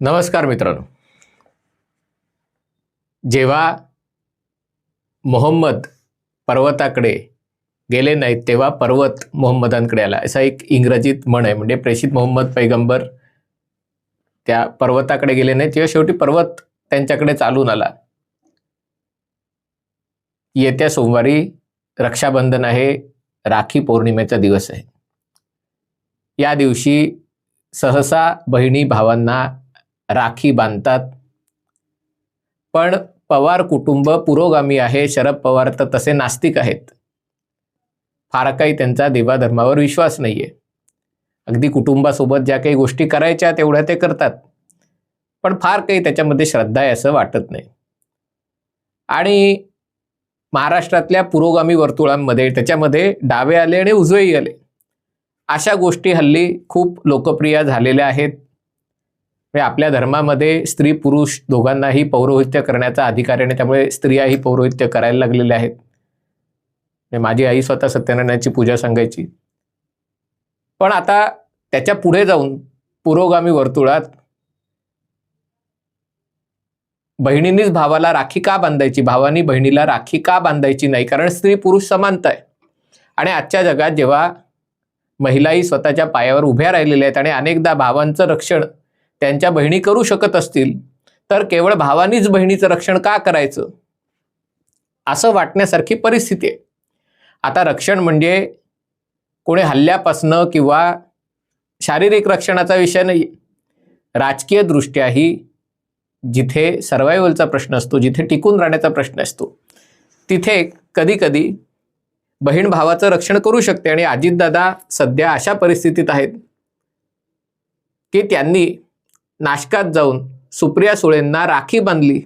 नमस्कार मित्रांनो. जेव्हा मोहम्मद पर्वताकडे गेले नाहीत तेव्हा पर्वत मोहम्मदांकडे आला. असा एक इंग्रजीत म्हण आहे. म्हणजे प्रेषित मोहम्मद पैगंबर त्या पर्वताकडे गेले नाहीत तेव्हा शेवटी पर्वत त्यांच्याकडे चालून आला. येत्या सोमवारी रक्षाबंधन आहे राखी पौर्णिमेचा दिवस आहे. या दिवशी सहसा बहिणी भावांना राखी बांधतात. पण पवार कुटुंब पुरोगामी आहे शरद पवार तर तसे नास्तिक आहेत. फार काही त्यांचा देवाधर्मावर विश्वास नाहीये. अगदी कुटुंबासोबत ज्या काही गोष्टी करायच्या तेवढ्या ते करतात. पण फार काही त्याच्यामध्ये श्रद्धा आहे असं वाटत नाही. आणि महाराष्ट्रातल्या पुरोगामी वर्तुळांमध्ये त्याच्यामध्ये डावे आले आणि उजवेही आले. अशा गोष्टी हल्ली खूप लोकप्रिय झालेल्या आहेत. म्हणजे आपल्या धर्मामध्ये स्त्री पुरुष दोघांनाही पौरोहित्य करण्याचा अधिकार आहे आणि त्यामुळे स्त्रियाही पौरोहित्य करायला लागलेल्या आहेत. म्हणजे माझी आई स्वतः सत्यनारायणाची पूजा सांगायची. पण आता त्याच्या पुढे जाऊन पुरोगामी वर्तुळात बहिणींनीच भावाला राखी का बांधायची? भावानी बहिणीला राखी का बांधायची नाही? कारण स्त्री पुरुष समानता आहे. आणि आजच्या जगात जेव्हा महिलाही स्वतःच्या पायावर उभ्या राहिलेल्या आहेत आणि अनेकदा भावांचं रक्षण त्यांच्या बहिणी करू शकत असतील तर केवळ भावानीच बहिणीचं रक्षण का करायचं? असं वाटण्यासारखी परिस्थिती आहे. आता रक्षण म्हणजे कोणी हल्ल्यापासनं किंवा शारीरिक रक्षणाचा विषय नाही राजकीय दृष्ट्याही जिथे सर्वायवलचा प्रश्न असतो जिथे टिकून राहण्याचा प्रश्न असतो तिथे कधी कधी बहीण भावाचं रक्षण करू शकते आणि अजितदादा सध्या अशा परिस्थितीत आहेत की त्यांनी नाशकात जाऊन सुप्रिया सुळेंना राखी बांधली.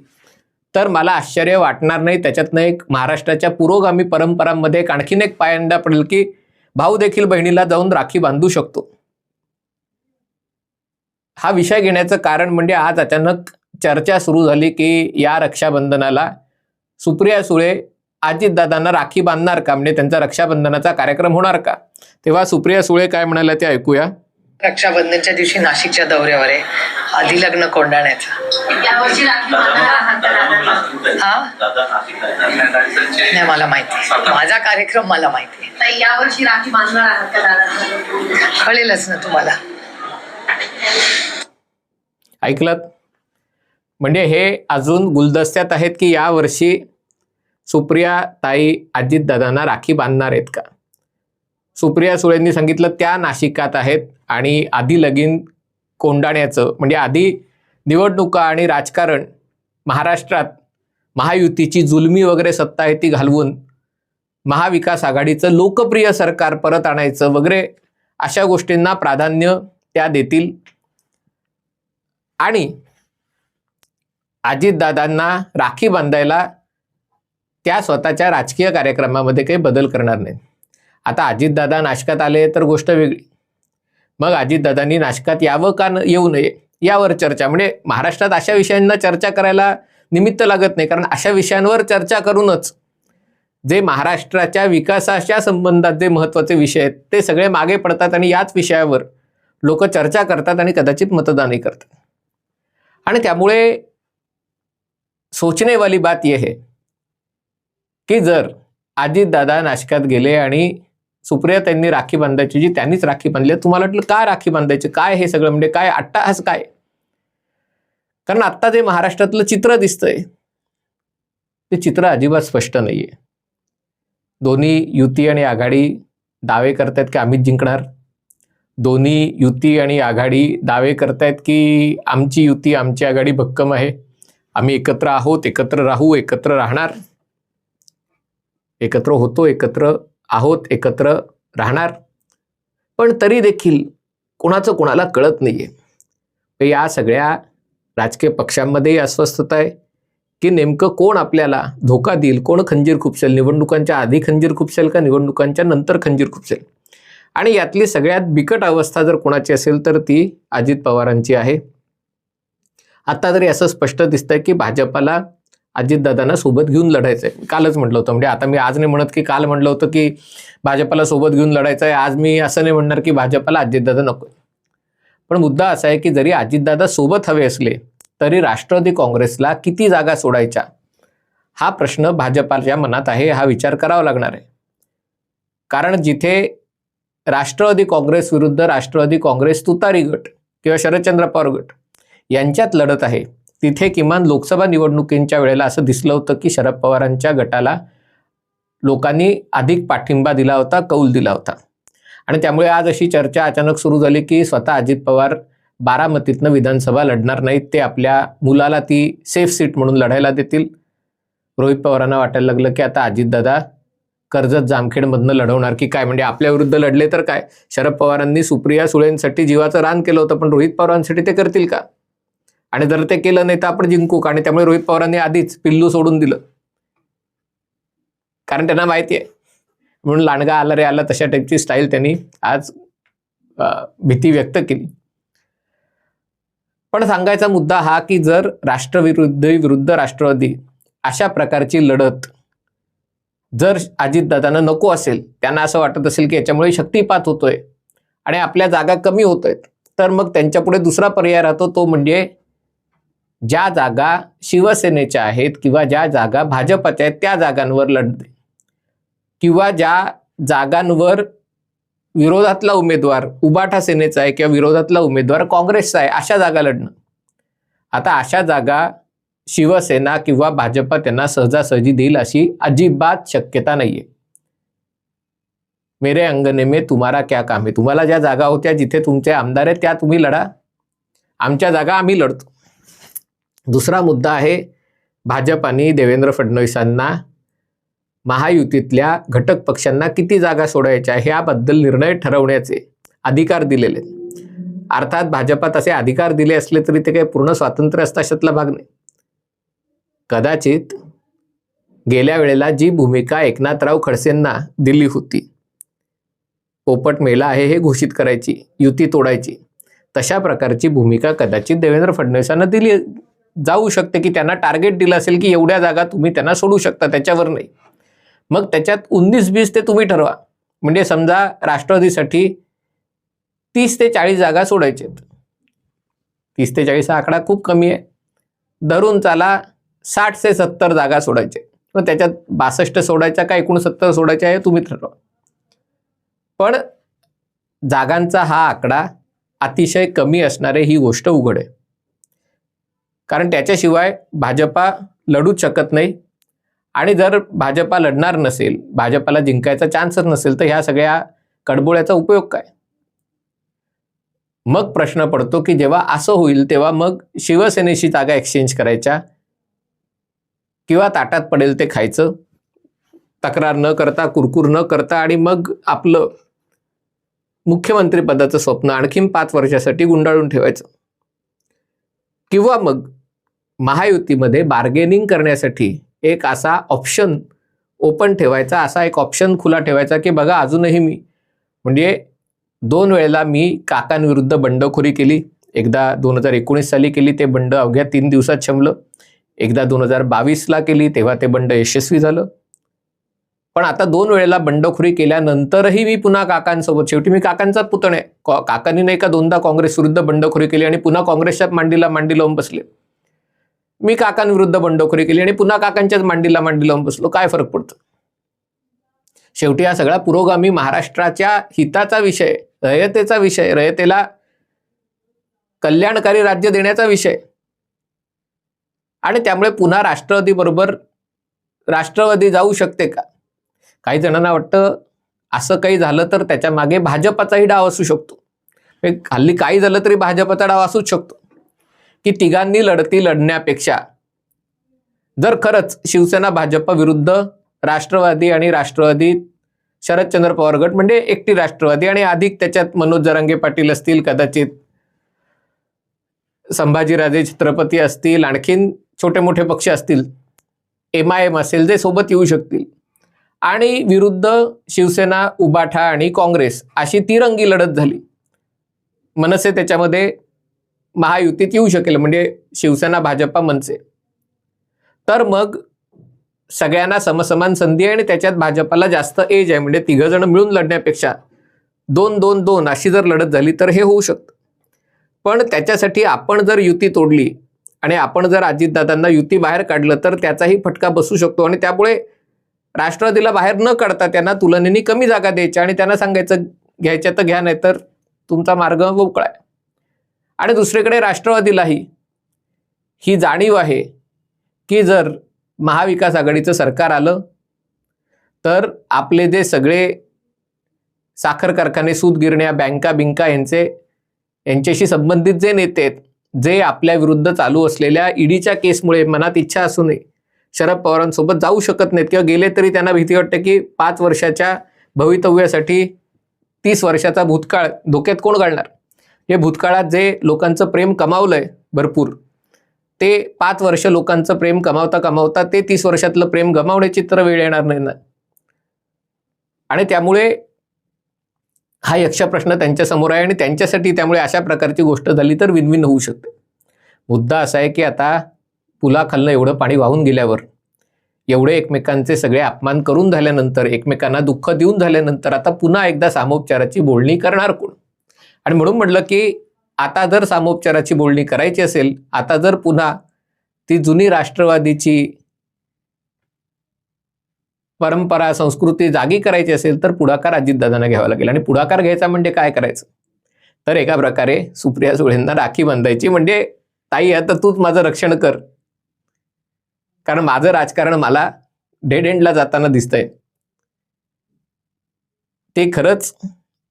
तर मला आश्चर्य वाटणार नाही त्याच्यातनं एक महाराष्ट्राच्या पुरोगामी परंपरांमध्ये एक आणखीन एक पायंडा पडेल की भाऊ देखील बहिणीला जाऊन राखी बांधू शकतो. हा विषय घेण्याचं कारण म्हणजे आज अचानक चर्चा सुरू झाली की या रक्षाबंधनाला सुप्रिया सुळे अजितदादांना राखी बांधणार का? म्हणजे त्यांचा रक्षाबंधनाचा कार्यक्रम होणार का? तेव्हा सुप्रिया सुळे काय म्हणाल्या ते ऐकूया. रक्षाबंधनच्या दिवशी नाशिकच्या दौऱ्यावर आहे. आधी लग्न कोंडाण्याचं यावर्षी राखी बांधणार आहात का दादा? हा नाही मला माहिती. माझा कार्यक्रम मला माहिती यावर्षी राखी बांधणार आहात का दादा कळेलच ना तुम्हाला. ऐकलं म्हणजे हे अजून गुलदस्त्यात आहेत की यावर्षी सुप्रिया ताई अजितदादांना राखी बांधणार आहेत का? सुप्रिया सुळेंनी सांगितलं त्या नाशिकात आहेत आणि आधी लगीन कोंडाण्याचं म्हणजे आधी निवडणुका आणि राजकारण महाराष्ट्रात महायुतीची जुलमी वगैरे सत्ता आहे ती घालवून महाविकास आघाडीचं लोकप्रिय सरकार परत आणायचं वगैरे अशा गोष्टींना प्राधान्य त्या देतील. आणि अजितदादांना राखी बांधायला त्या स्वतःच्या राजकीय कार्यक्रमामध्ये काही बदल करणार नाहीत. आता अजितदादा नाशकात आले तर गोष्ट वेगळी. मग अजितदादांनी नाशकात यावं का न येऊ नये यावर चर्चा म्हणजे महाराष्ट्रात अशा विषयांना चर्चा करायला निमित्त लागत नाही कारण अशा विषयांवर चर्चा करूनच जे महाराष्ट्राच्या विकासाच्या संबंधात जे महत्त्वाचे विषय आहेत ते सगळे मागे पडतात आणि याच विषयावर लोक चर्चा करतात आणि कदाचित मतदानही करतात. आणि त्यामुळे सोचने वाली बात ये है की जर अजितदादा नाशिकात गेले आणि सुप्रिया त्यांनी राखी बांधायची जी त्यांनीच राखी बांधली तुम्हाला वाटलं काय राखी बांधायची? काय हे सगळं? म्हणजे काय अट्टाहास काय? कारण आत्ता जे महाराष्ट्रातलं चित्र दिसतंय ते चित्र अजिबात स्पष्ट नाहीये. दोन्ही युती आणि आघाडी दावे करतायत की आम्हीच जिंकणार? दोन्ही युती आणि आघाडी दावे करतायत की आमची युती आमची आघाडी भक्कम आहे? आम्ही एकत्र आहोत एकत्र राहू एकत्र राहणार. एकत्र होतो एकत्र आहोत एकत्र राहणार. पण तरी देखील कोणाचं कोणाला कळत नाही आहे या सगळ्या राजकीय पक्षांमध्येही अस्वस्थता आहे की नेमकं कोण आपल्याला धोका देईल? कोण खंजीर खुपसेल? निवडणुकांच्या आधी खंजीर खुपसेल का निवडणुकांच्या नंतर खंजीर खुपसेल? आणि यातली सगळ्यात बिकट अवस्था जर कोणाची असेल तर ती अजित पवारांची आहे. आता तरी असं स्पष्ट दिसतंय की भाजपाला अजितदादांना सोबत घेऊन लढायचं आहे कालच म्हटलं होतं. म्हणजे आता मी आज नाही म्हणत की काल म्हटलं होतं की भाजपला सोबत घेऊन लढायचं आहे आज मी असं नाही म्हणणार की भाजपला अजितदादा नको. पण मुद्दा असा आहे की जरी अजितदादा सोबत हवे असले तरी राष्ट्रवादी काँग्रेसला किती जागा सोडायच्या? हा प्रश्न भाजपाच्या मनात आहे हा विचार करावा लागणार आहे. कारण जिथे राष्ट्रवादी काँग्रेस विरुद्ध राष्ट्रवादी काँग्रेस तुतारी गट किंवा शरदचंद्र पवार गट यांच्यात लढत आहे. तिथे किमान लोकसभा निवडणुकींच्या वेळेला असं दिसलं होतं की शरद पवारांच्या गटाला लोकांनी अधिक पाठिंबा दिला होता कौल दिला होता. आणि त्यामुळे आज अशी चर्चा अचानक सुरू झाली की स्वतः अजित पवार बारामतीतनं विधानसभा लढणार नाहीत ते आपल्या मुलाला ती सेफ सीट म्हणून लढायला देतील. रोहित पवारांना वाटायला लागलं की आता अजितदादा कर्जत जामखेडमधनं लढवणार की काय? म्हणजे आपल्या विरुद्ध लढले तर काय? शरद पवारांनी सुप्रिया सुळेंसाठी जीवाचं रान केलं होतं पण रोहित पवारांसाठी ते करतील का? आणि जर ते केलं नाही तर आपण जिंकू. आणि त्यामुळे रोहित पवारांनी आधीच पिल्लू सोडून दिलं. कारण त्यांना माहिती आहे. म्हणून लांडगा आला रे आला तशा टाईपची स्टाईल त्यांनी आज भीती व्यक्त केली. पण सांगायचा मुद्दा हा की जर राष्ट्रविरुद्ध विरुद्ध राष्ट्रवादी अशा प्रकारची लढत जर अजितदादांना नको असेल त्यांना असं वाटत असेल की याच्यामुळे शक्तिपात होतोय आणि आपल्या जागा कमी होत आहेत तर मग त्यांच्यापुढे दुसरा पर्याय राहतो तो म्हणजे ज्या जागा शिवसेनेच्या आहेत किंवा ज्या जागा भाजपच्या आहेत त्या जागांवर लढते. किंवा ज्या जागांवर विरोधातला उमेदवार उबाठा सेनेचा आहे किंवा विरोधातला उमेदवार काँग्रेसचा आहे अशा जागा लढणं. आता अशा जागा शिवसेना किंवा भाजप त्यांना सहजासहजी देईल अशी अजिबात शक्यता नाहीये. मेरे अंगने में तुम्हारा क्या काम आहे? तुम्हाला ज्या जागा होत्या जिथे तुमचे आमदार आहेत त्या तुम्ही लढा. आमच्या जागा आम्ही लढतो. दुसरा मुद्दा आहे भाजप आणि देवेंद्र फडणवीसांना महायुतीतल्या घटक पक्षांना किती जागा सोडायच्या ह्याबद्दल निर्णय ठरवण्याचे अधिकार दिलेले अर्थात भाजपात असे अधिकार दिले असले तरी ते काही पूर्ण स्वातंत्र्य असता अशातला भाग नाही. कदाचित गेल्या वेळेला जी भूमिका एकनाथराव खडसेंना दिली होती पोपट मेला आहे हे घोषित करायची युती तोडायची तशा प्रकारची भूमिका कदाचित देवेंद्र फडणवीसांना दिली जाऊ शकते की त्यांना टार्गेट दिलं असेल की एवढ्या जागा तुम्ही त्यांना सोडू शकता त्याच्यावर नाही. मग त्याच्यात उन्नीस बीस ते तुम्ही ठरवा. म्हणजे समजा राष्ट्रवादीसाठी तीस ते चाळीस जागा सोडायचे तीस ते चाळीस हा आकडा खूप कमी आहे. धरून चाला साठ ते सत्तर जागा सोडायचे मग त्याच्यात बासष्ट सोडायच्या का एकोणसत्तर सोडायच्या आहे तुम्ही ठरवा. पण जागांचा हा आकडा अतिशय कमी असणारे ही गोष्ट उघड आहे. कारण त्याच्याशिवाय भाजपा लढूच शकत नाही. आणि जर भाजपा लढणार नसेल भाजपाला जिंकायचा चान्सच नसेल तर ह्या सगळ्या कडबोळ्याचा उपयोग काय? मग प्रश्न पडतो की जेव्हा असं होईल तेव्हा मग शिवसेनेशी जागा एक्सचेंज करायच्या? किंवा ताटात पडेल ते खायचं? तक्रार न करता कुरकुर न करता आणि मग आपलं मुख्यमंत्रीपदाचं स्वप्न आणखीन पाच वर्षासाठी गुंडाळून ठेवायचं. किंवा मग महायुतीमध्ये बार्गेनिंग करण्यासाठी एक असा ऑप्शन ओपन ठेवायचा असा एक ऑप्शन खुला ठेवायचा की बघा अजूनही मी म्हणजे दोन वेळेला मी काकांविरुद्ध बंडखोरी केली. एकदा दोन हजार एकोणीस साली केली ते बंड अवघ्या तीन दिवसात शमलं एकदा दोन हजार बावीसला केली तेव्हा ते बंड यशस्वी झालं. पण आता दोन वेळेला बंडखोरी केल्यानंतरही मी पुन्हा काकांसोबत शेवटी मी काकांचा पुतणे. आहे. काकांनी नाही का दोनदा काँग्रेस विरुद्ध बंडखोरी केली आणि पुन्हा काँग्रेसच्या मांडीला मांडी लावून बसले. मी काकांविरुद्ध बंडखोरी केली आणि पुन्हा काकांच्याच मांडीला मांडी लावून बसलो. काय फरक पडतो? शेवटी हा सगळा पुरोगामी महाराष्ट्राच्या हिताचा विषय रयतेचा विषय रयतेला कल्याणकारी राज्य देण्याचा विषय. आणि त्यामुळे पुन्हा राष्ट्रवादी बरोबर राष्ट्रवादी जाऊ शकते का? काही जणांना वाटतं असं काही झालं तर त्याच्यामागे भाजपाचाही डाव असू शकतो. हल्ली काही झालं तरी भाजपाचा डाव असूच शकतो. की तिघांनी लढती लढण्यापेक्षा. जर खरंच शिवसेना भाजप विरुद्ध राष्ट्रवादी आणि राष्ट्रवादी शरदचंद्र पवार गट म्हणजे एकटी राष्ट्रवादी आणि अधिक त्याच्यात मनोज जरांगे पाटील असतील कदाचित संभाजीराजे छत्रपती असतील आणखीन छोटे मोठे पक्ष असतील एम आय एम असेल जे सोबत येऊ शकतील. आणि विरुद्ध शिवसेना उबाठा आणि काँग्रेस अशी तिरंगी लढत झाली. मनसे त्याच्यामध्ये महायुतीत येऊ शकेल म्हणजे शिवसेना भाजपा मनसे. तर मग सगळ्यांना समसमान संधी आहे आणि त्याच्यात भाजपाला जास्त एज आहे म्हणजे तिघं जण मिळून लढण्यापेक्षा दोन दोन दोन अशी जर लढत झाली तर हे होऊ शकतं. पण त्याच्यासाठी आपण जर युती तोडली आणि आपण जर अजितदादांना युती बाहेर काढलं तर त्याचाही फटका बसू शकतो आणि त्यामुळे राष्ट्रवादीला बाहेर न काढता त्यांना तुलनेने कमी जागा द्यायच्या आणि त्यांना सांगायचं घ्यायच्या तर घ्या नाही तर तुमचा मार्ग मोकळा आहे. आणि दुसरीकडे राष्ट्रवादीलाही ही जाणीव आहे की जर महाविकास आघाडीचं सरकार आलं तर आपले जे सगळे साखर कारखाने सूत गिरण्या बँका बिंका यांचे यांच्याशी संबंधित जे नेते आहेत जे आपल्या विरुद्ध चालू असलेल्या ईडीच्या केसमुळे मनात इच्छा असू नये शरद पवारांसोबत जाऊ शकत नाहीत किंवा गेले तरी त्यांना भीती वाटते की पाच वर्षाच्या भवितव्यासाठी तीस वर्षाचा भूतकाळ धोक्यात कोण घालणार? हे भूतकाळात जे लोकांचं प्रेम कमावलंय भरपूर ते पाच वर्ष लोकांचं प्रेम कमावता कमावता ते तीस वर्षातलं प्रेम गमावण्याची तर वेळ येणार नाही ना. आणि त्यामुळे हा यक्षा प्रश्न त्यांच्यासमोर आहे आणि त्यांच्यासाठी त्यामुळे अशा प्रकारची गोष्ट झाली तर विनविन होऊ शकते. मुद्दा असा आहे की आता पुलाखालनं एवढं पाणी वाहून गेल्यावर एवढे एकमेकांचे सगळे अपमान करून झाल्यानंतर एकमेकांना दुःख देऊन झाल्यानंतर आता पुन्हा एकदा सामोपचाराची बोलणी करणार कोण? आणि म्हणून म्हटलं की आता जर सामोपचाराची बोलणी करायची असेल आता जर पुन्हा ती जुनी राष्ट्रवादीची परंपरा संस्कृती जागी करायची असेल तर पुढाकार अजितदादांना घ्यावा लागेल. आणि पुढाकार घ्यायचा म्हणजे काय करायचं? तर एका प्रकारे सुप्रिया सुळेंना राखी बांधायची म्हणजे ताई आता तूच माझं रक्षण कर. कारण माझं राजकारण मला डेड एंडला जाताना दिसतंय. ते खरंच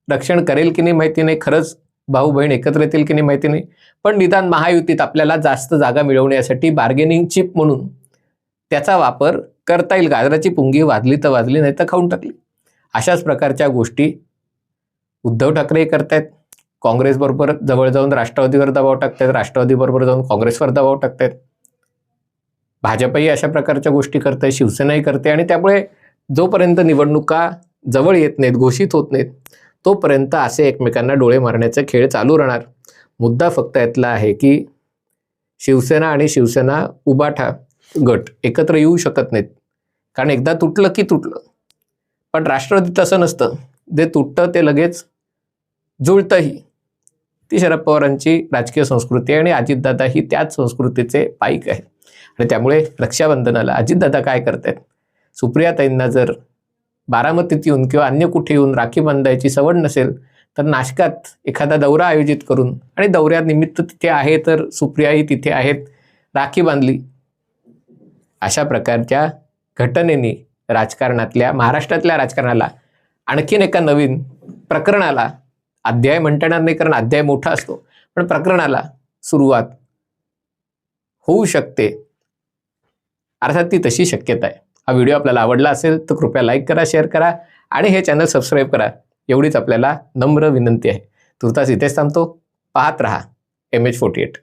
रक्षण करेल की नाही माहिती नाही खरंच भाऊ बहीण एकत्र येतील की नाही माहिती नाही. पण निदान महायुतीत आपल्याला जास्त जागा मिळवण्यासाठी बार्गेनिंग चिप म्हणून त्याचा वापर करता येईल. गाजराची पुंगी वाजली तर वाजली नाही तर खाऊन टाकली. अशाच प्रकारच्या गोष्टी उद्धव ठाकरे करतायत. काँग्रेसबरोबर जवळ जाऊन राष्ट्रवादीवर दबाव टाकतायत. राष्ट्रवादीबरोबर जाऊन काँग्रेसवर दबाव टाकतायत. भाजपही अशा प्रकारच्या गोष्टी करते शिवसेनाही करते आणि त्यामुळे जोपर्यंत निवडणुका जवळ येत नाहीत घोषित होत नाहीत तोपर्यंत असे एकमेकांना डोळे मारण्याचा खेळ चालू राहणार. मुद्दा फक्त यातला आहे की शिवसेना आणि शिवसेना उबाठा गट एकत्र येऊ शकत नाहीत. कारण एकदा तुटलं की तुटलं. पण राष्ट्रवादी तसं नसतं. जे तुटतं ते लगेच जुळतंही. ती शरद पवारांची राजकीय संस्कृती आणि अजितदादा ही त्याच संस्कृतीचे पाईक आहे. आणि त्यामुळे रक्षाबंधनाला अजितदादा काय करतायत? सुप्रियाताईंना जर बारामतीत येऊन किंवा अन्य कुठे येऊन राखी बांधायची सवड नसेल तर नाशकात एखादा दौरा आयोजित करून आणि दौऱ्यानिमित्त तिथे आहे तर सुप्रियाही तिथे आहेत राखी बांधली. अशा प्रकारच्या घटनेने राजकारणातल्या महाराष्ट्रातल्या राजकारणाला आणखीन एका नवीन प्रकरणाला अध्याय म्हणता येणार नाही कारण अध्याय मोठा असतो पण प्रकरणाला सुरुवात होऊ शकते. अर्थात ती तशी शक्यता आहे. हा व्हिडिओ आपल्याला आवडला असेल तर कृपया लाईक करा शेअर करा आणि हे चॅनल सबस्क्राईब करा. एवढीच आपल्याला नम्र विनंती आहे. तुर्तास इथेच थांबतो. पाहत रहा. M H forty eight